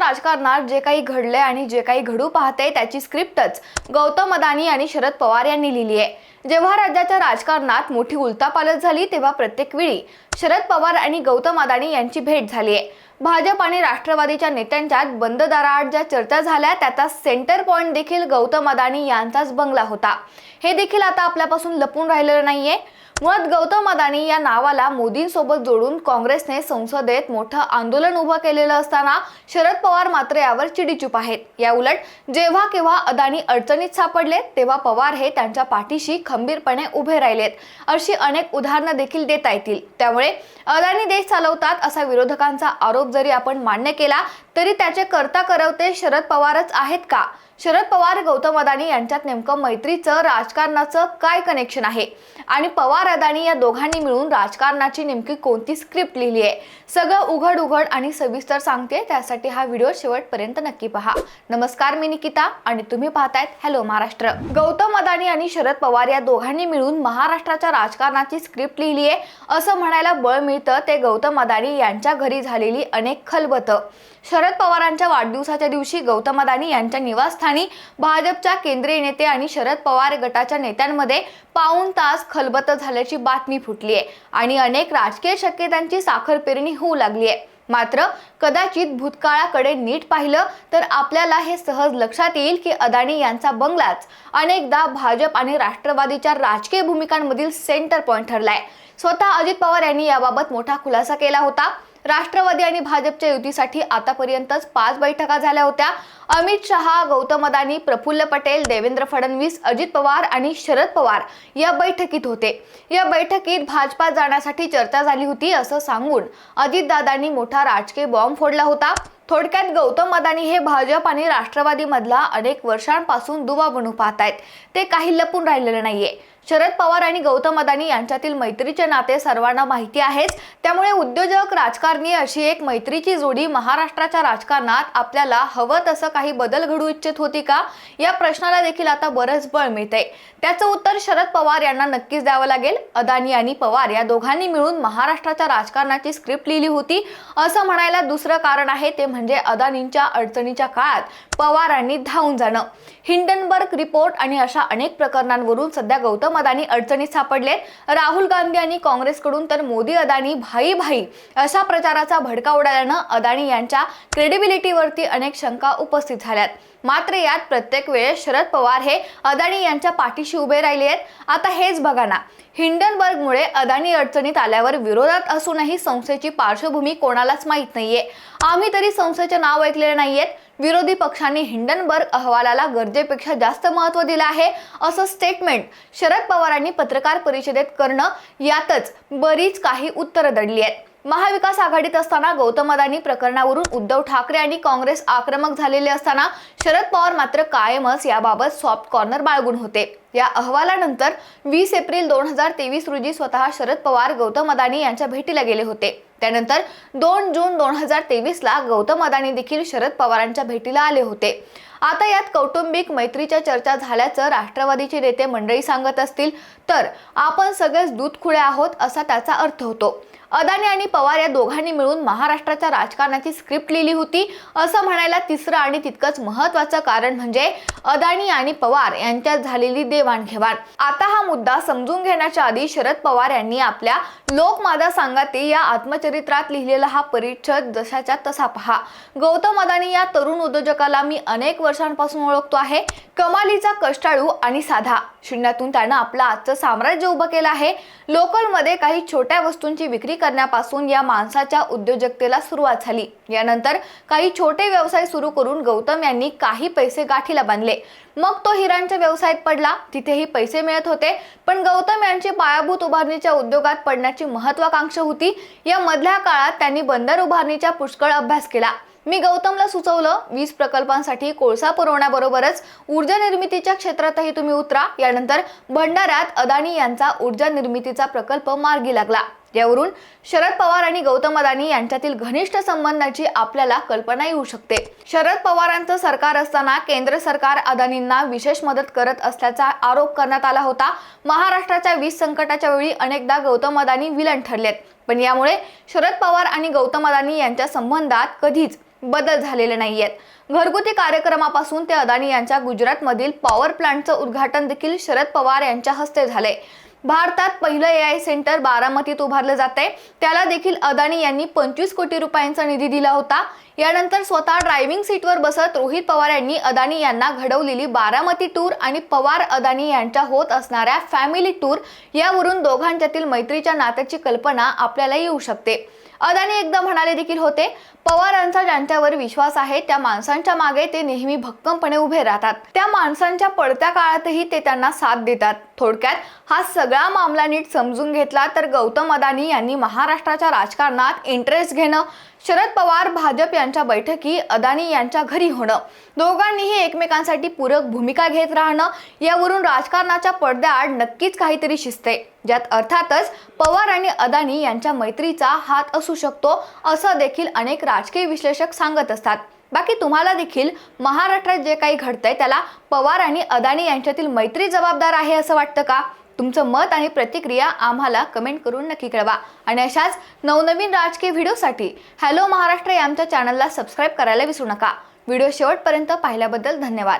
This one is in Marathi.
राजकारणात जे काही घडले आणि जे काही घडू पाहते त्याची स्क्रिप्टच गौतम अदानी आणि शरद पवार यांनी लिहिली आहे. जेव्हा राज्याच्या राजकारणात मोठी उलतापालट झाली तेव्हा प्रत्येक वेळी शरद पवार आणि गौतम अदानी यांची भेट झाली आहे. भाजप आणि राष्ट्रवादीच्या नेत्यांच्यात बंद दाराआड ज्या चर्चा झाल्या त्याचा सेंटर पॉइंट देखील गौतम अदानी यांचाच बंगला होता. हे देखील आता आपल्यापासून लपून राहिलेलं नाहीये. मुळात गौतम अदानी या नावाला मोदींसोबत जोडून काँग्रेसने संसदेत मोठं आंदोलन उभं केलेलं असताना शरद पवार मात्र यावर चिडीचूप आहेत. या उलट जेव्हा केव्हा अदानी अडचणीत सापडले तेव्हा पवार हे त्यांच्या पाठीशी खंबीरपणे उभे राहिलेत. अशी अनेक उदाहरणं देखील देता येतील. त्यामुळे अदानी देश चालवतात असा विरोधकांचा आरोप जरी आपण मान्य केला तरी त्याचे करता करवते शरद पवारच आहेत का? शरद पवार गौतम अदानी यांच्यात नेमकं मैत्रीचं राजकारणाचं काय कनेक्शन आहे? आणि पवार अदानी या दोघांनी मिळून राजकारणाची नेमकी कोणती स्क्रिप्ट लिहिली आहे? सगळं उघड उघड आणि सविस्तर सांगते त्यासाठी हा व्हिडिओ शेवटपर्यंत नक्की पहा. नमस्कार मी निकिता आणि तुम्ही पाहतायत हॅलो महाराष्ट्र. गौतम अदानी आणि शरद पवार या दोघांनी मिळून महाराष्ट्राच्या राजकारणाची स्क्रिप्ट लिहिली आहे. असं म्हणायला बळ मिळतं ते गौतम अदानी यांच्या घरी झालेली अनेक खलबतं. शरद पवारांच्या वाढदिवसाच्या दिवशी गौतम अदानी यांच्या निवासस्थानी भाजपच्या केंद्रीय नेते आणि शरद पवार गटाच्या नेत्यांमध्ये पाऊण तास खलबत झाल्याची बातमी फुटली आहे. आणि अनेक राजकीय शक्यतांची साखर पेरणी होऊ लागली आहे. मात्र कदाचित भूतकाळाकडे नीट पाहिलं तर आपल्याला हे सहज लक्षात येईल की अदानी यांचा बंगलाच अनेकदा भाजप आणि राष्ट्रवादीच्या राजकीय भूमिकांमधील सेंटर पॉईंट ठरलाय. स्वतः अजित पवार यांनी याबाबत मोठा खुलासा केला होता. राष्ट्रवादी आणि भाजपच्या युतीसाठी आतापर्यंतच पाच बैठका झाल्या होत्या. अमित शहा गौतम अदानी प्रफुल्ल पटेल देवेंद्र फडणवीस अजित पवार आणि शरद पवार या बैठकीत होते. या बैठकीत भाजपा जाण्यासाठी चर्चा झाली होती असं सांगून अजितदादांनी मोठा राजकीय बॉम्ब फोडला होता. थोडक्यात गौतम अदानी हे भाजप आणि राष्ट्रवादीमधला अनेक वर्षांपासून दुवा बनू पाहत आहेत ते काही लपून राहिलेलं नाहीये. शरद पवार आणि गौतम अदानी यांच्यातील मैत्रीचे नाते सर्वांना माहिती आहेच त्यामुळे उद्योजक राजकारणी अशी एक मैत्रीची जोडी महाराष्ट्राच्या राजकारणात आपल्याला हवं तसं काही बदल घडू इच्छित होती का? या प्रश्नाला देखील आता बरंच बळ मिळतंय. त्याचं उत्तर शरद पवार यांना नक्कीच द्यावं लागेल. अदानी आणि पवार या दोघांनी मिळून महाराष्ट्राच्या राजकारणाची स्क्रिप्ट लिहिली होती. असं म्हणायला दुसरं कारण आहे ते म्हणजे अदानींच्या अडचणीच्या काळात पवारांनी धावून जाणं. हिंडनबर्ग रिपोर्ट आणि अशा अनेक प्रकरणांवरून सध्या गौतम अदानी अडचणीत सापडले राहुल गांधी आणि काँग्रेसकडून तर मोदी अदानी भाई भाई अशा प्रचाराचा भडका उडाल्यानं अदानी यांच्या क्रेडिबिलिटीवरती अनेक शंका उपस्थित झाल्यात. मात्र यात प्रत्येक वेळेस शरद पवार हे अदानी यांच्या पाठीशी उभे राहिले आहेत. आता हेच बघा ना हिंडनबर्गमुळे अदानी अडचणीत आल्यावर विरोधात असूनही संस्थेची पार्श्वभूमी कोणालाच माहीत नाहीये. आम्ही तरी संस्थेचे नाव ऐकलेले नाहीयेत. विरोधी पक्षांनी हिंडनबर्ग अहवालाला गरजेपेक्षा जास्त महत्त्व दिलं आहे. असं स्टेटमेंट शरद पवारांनी पत्रकार परिषदेत करणं यातच बरीच काही उत्तरं दडली आहेत. महाविकास आघाडीत असताना गौतम अदानी प्रकरणावरून उद्धव ठाकरे आणि काँग्रेस आक्रमक झालेले असताना शरद पवार मात्र कायमच याबाबत सॉफ्ट कॉर्नर बाळगून होते. या अहवालानंतर वीस एप्रिल दोन हजार तेवीस रोजी स्वतः शरद पवार गौतम अदानी यांच्या भेटीला गेले होते. त्यानंतर दोन जून दोन हजार तेवीसला गौतम अदानी देखील शरद पवारांच्या भेटीला आले होते. आता यात कौटुंबिक मैत्रीच्या चर्चा झाल्याचं राष्ट्रवादीचे नेते मंडळी सांगत असतील तर आपण सगळेच दूध खुळे आहोत असा त्याचा अर्थ होतो. अदानी आणि पवार या दोघांनी मिळून महाराष्ट्राच्या राजकारणाची स्क्रिप्ट लिहिली होती. असं म्हणायला तिसरं आणि तितकंच महत्वाचं कारण म्हणजे अदानी आणि पवार यांच्यात झालेली देवाणघेवाण. आता हा मुद्दा समजून घेण्याच्या आधी शरद पवार यांनी आपल्या लोकमादा सांगाते या आत्मचरित्रात लिहिलेला हा परिच्छद जशाच्या तसा पहा. गौतम अदानी या तरुण उद्योजकाला मी अनेक वर्षांपासून ओळखतो आहे. कमालीचा कष्टाळू आणि साधा. शून्यातून त्यानं आपलं आजचं साम्राज्य उभं केलं आहे. लोकलमध्ये काही छोट्या वस्तूंची विक्री करण्यापासून या माणसाच्या उद्योजकतेला सुरुवात झाली. यानंतर काही छोटे व्यवसाय सुरू करून गौतम यांनी काही पैसे गाठीला बांधले. मग तो हिरांच्या व्यवसायात पडला. तिथेही पैसे मिळत होते. पण गौतम यांची पायाभूत उभारणीच्या उद्योगात पडण्याची महत्वाकांक्षा होती. या मधल्या काळात त्यांनी बंदर उभारणीचा पुष्कळ अभ्यास केला. मी गौतमला सुचवलं वीज प्रकल्पांसाठी कोळसा पुरवण्याबरोबरच ऊर्जा निर्मितीच्या क्षेत्रातही तुम्ही उतरा. यानंतर भंडाऱ्यात अदानी यांचा ऊर्जा निर्मितीचा प्रकल्प मार्गी लागला. यावरून शरद पवार आणि गौतम अदानी यांच्यातील घनिष्ठ संबंधाची आपल्याला कल्पना येऊ शकते. शरद पवारांचं सरकार असताना केंद्र सरकार अदानींना विशेष मदत करत असल्याचा आरोप करण्यात आला होता. महाराष्ट्राच्या वीज संकटाच्या वेळी अनेकदा गौतम अदानी विलन ठरलेत. पण यामुळे शरद पवार आणि गौतम अदानी यांच्या संबंधात कधीच बदल झालेले नाही आहेत घरगुती कार्यक्रमापासून ते अदानी यांच्या गुजरातमधील पॉवर प्लांटचं उद्घाटन देखील शरद पवार यांच्या हस्ते झाले. भारतात पहिलं ए आय सेंटर बारामतीत उभारलं जाते त्याला देखील अदानी यांनी पंचवीस कोटी रुपयांचा निधी दिला होता. यानंतर स्वतः ड्रायव्हिंग सीटवर बसत रोहित पवार यांनी अदानी यांना घडवलेली बारामती टूर आणि पवार अदानी यांच्या होत असणाऱ्या फॅमिली टूर यावरून दोघांच्यातील मैत्रीच्या नात्याची कल्पना आपल्याला येऊ शकते. अदानी एकदा म्हणाले देखील होते पवारांचा ज्यांच्यावर विश्वास आहे त्या माणसांच्या मागे ते नेहमी भक्कमपणे उभे राहतात. त्या माणसांच्या पडत्या काळातही ते त्यांना साथ देतात. थोडक्यात हा सगळा मामला नीट समजून घेतला तर गौतम अदानी यांनी महाराष्ट्राच्या राजकारणात इंटरेस्ट घेणं शरद पवार भाजप यांच्या बैठकी अदानी यांच्या घरी होणं. दोघांनीही एकमेकांसाठी पूरक भूमिका घेत राहणं यावरून राजकारणाच्या पडद्याआड नक्कीच काहीतरी शिजते ज्यात अर्थातच पवार आणि अदानी यांच्या मैत्रीचा हात असू शकतो असं देखील अनेक राजकीय विश्लेषक सांगत असतात. बाकी तुम्हाला देखील महाराष्ट्रात जे काही घडतंय त्याला पवार आणि अदानी यांच्यातील मैत्री जबाबदार आहे असं वाटतं का? तुमचं मत आणि प्रतिक्रिया आम्हाला कमेंट करून नक्की कळवा. आणि अशाच नवनवीन राजकीय व्हिडिओसाठी हॅलो महाराष्ट्र या आमच्या चॅनलला सबस्क्राईब करायला विसरू नका. व्हिडिओ शेवटपर्यंत पाहिल्याबद्दल धन्यवाद.